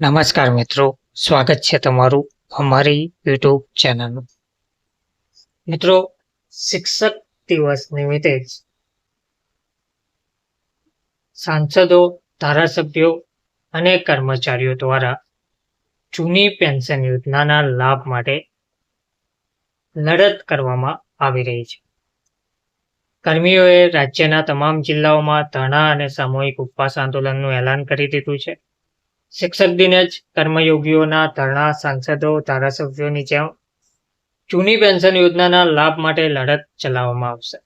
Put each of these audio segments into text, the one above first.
નમસ્કાર મિત્રો, સ્વાગત છે તમારું અમારી યુટ્યુબ ચેનલનું મિત્રો, શિક્ષક દિવસ નિમિત્તે સાંસદો, ધારાસભ્યો અને કર્મચારીઓ દ્વારા જૂની પેન્શન યોજનાના લાભ માટે લડત કરવામાં આવી રહી છે. કર્મીઓએ રાજ્યના તમામ જિલ્લાઓમાં ધરણા અને સામૂહિક ઉપવાસ આંદોલનનું એલાન કરી દીધું છે. શિક્ષક દિને જ કર્મયોગીઓના ધરણા, સાંસદો ધારાસભ્યોની જેમ જૂની પેન્શન યોજનાના લાભ માટે લડત ચલાવવામાં આવશે.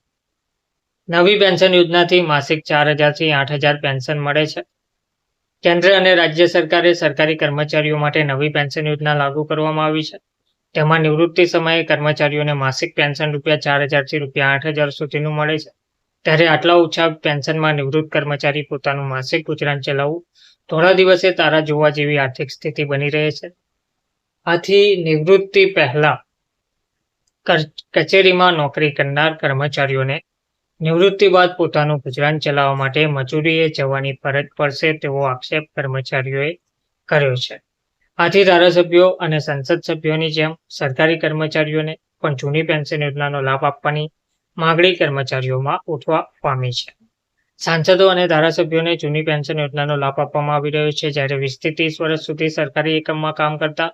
નવી પેન્શન યોજનાથી માસિક ચાર હજારથી આઠ હજાર પેન્શન મળે છે. કેન્દ્ર અને રાજ્ય સરકારે સરકારી કર્મચારીઓ માટે નવી પેન્શન યોજના લાગુ કરવામાં આવી છે. તેમાં નિવૃત્તિ સમયે કર્મચારીઓને માસિક પેન્શન રૂપિયા ચાર હજારથી રૂપિયા આઠ હજાર સુધીનું મળે છે. ત્યારે આટલા ઓછા પેન્શનમાં નિવૃત્ત કર્મચારી પોતાનું માસિક ગુજરાન ચલાવવું થોડા દિવસે તારા જોવા જેવી આર્થિક સ્થિતિ બની રહે છે. આથી નિવૃત્તિ પહેલા કચેરીમાં નોકરી કરનાર કર્મચારીઓને નિવૃત્તિ બાદ પોતાનું ગુજરાન ચલાવવા માટે મજૂરીએ જવાની ફરજ પડશે તેવો આક્ષેપ કર્મચારીઓએ કર્યો છે. આથી ધારાસભ્યો અને સંસદ સભ્યોની જેમ સરકારી કર્મચારીઓને પણ જૂની પેન્શન યોજનાનો લાભ આપવાની માગણી કર્મચારીઓમાં ઉઠવા પામી છે. સાંસદો અને ધારાસભ્યોને જૂની પેન્શન યોજનાનો લાભ આપવામાં આવી રહ્યો છે. જ્યારે વીસથી ત્રીસ વર્ષ સુધી સરકારી એકમમાં કામ કરતા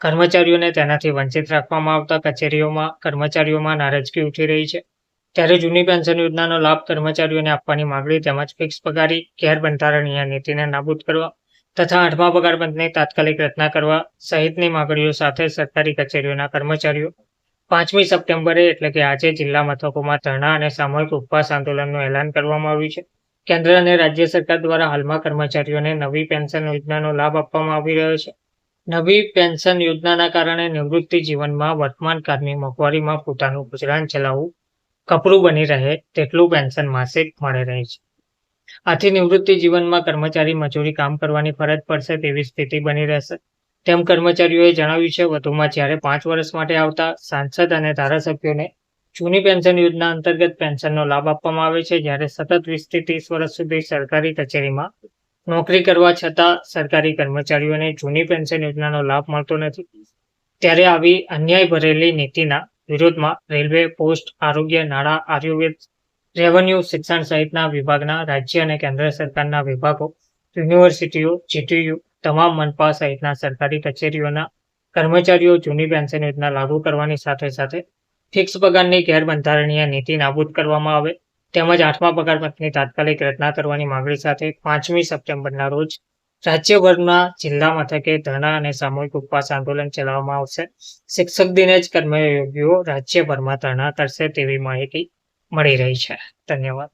કર્મચારીઓને તેનાથી વંચિત રાખવામાં આવતા કચેરીઓમાં કર્મચારીઓમાં નારાજગી ઉઠી રહી છે. ત્યારે જૂની પેન્શન યોજનાનો લાભ કર્મચારીઓને આપવાની માંગણી તેમજ ફિક્સ પગારી ગેરબંધારણીય નીતિને નાબૂદ કરવા તથા આઠમા પગાર બંધની તાત્કાલિક રચના કરવા સહિતની માંગણીઓ સાથે સરકારી કચેરીઓના કર્મચારીઓ પાંચમી સપ્ટેમ્બરે, એટલે કે આજે જિલ્લા મથકોમાં ધરણા અને સામૂહિક ઉપવાસ આંદોલનનું એલાન કરવામાં આવ્યું છે. કેન્દ્ર અને રાજ્ય સરકાર દ્વારા હાલમાં કર્મચારીઓને નવી પેન્શન યોજનાનો લાભ આપવામાં આવી રહ્યો છે. નવી પેન્શન યોજનાના કારણે નિવૃત્તિ જીવનમાં વર્તમાન કાળની મોંઘવારીમાં પોતાનું ગુજરાન ચલાવવું કપરું બની રહે તેટલું પેન્શન માસિક મળી રહે છે. આથી નિવૃત્તિ જીવનમાં કર્મચારી મજૂરી કામ કરવાની ફરજ પડશે તેવી સ્થિતિ બની રહેશે. તેમ કર્મચારીઓએ જણાવ્યું છે, વધુમાં જ્યારે પાંચ વર્ષ માટે આવતા સાંસદ અને ધારાસભ્યોને જૂની પેન્શન યોજના અંતર્ગત પેન્શનનો લાભ આપવામાં આવે છે, જ્યારે સતત વીસથી ત્રીસ વર્ષ સુધી સરકારી કચેરીમાં નોકરી કરવા છતાં સરકારી કર્મચારીઓને જૂની પેન્શન યોજનાનો લાભ મળતો નથી. ત્યારે આવી અન્યાય ભરેલી નીતિના વિરોધમાં રેલવે, પોસ્ટ, આરોગ્ય, નાણાં, આયુર્વેદ, રેવન્યુ, શિક્ષણ સહિતના વિભાગના રાજ્ય અને કેન્દ્ર સરકારના વિભાગો, યુનિવર્સિટીઓ, જીટીયુ તમામ મનપા સહિતના સરકારી કચેરીઓના કર્મચારીઓ જૂની પેન્શન યોજના લાગુ કરવાની સાથે સાથે ફિક્સ પગારની ગેરબંધારણીય નીતિ નાબૂદ કરવામાં આવે, તેમજ આઠમા પગાર પંચની તાત્કાલિક રચના કરવાની માંગણી સાથે પાંચમી સપ્ટેમ્બરના રોજ રાજ્યભરના જિલ્લા મથકે ધરણા અને સામૂહિક ઉપવાસ આંદોલન ચલાવવામાં આવશે. શિક્ષક દિને જ કર્મયોગીઓ રાજ્યભરમાં ધરણા કરશે તેવી માહિતી મળી રહી છે. ધન્યવાદ.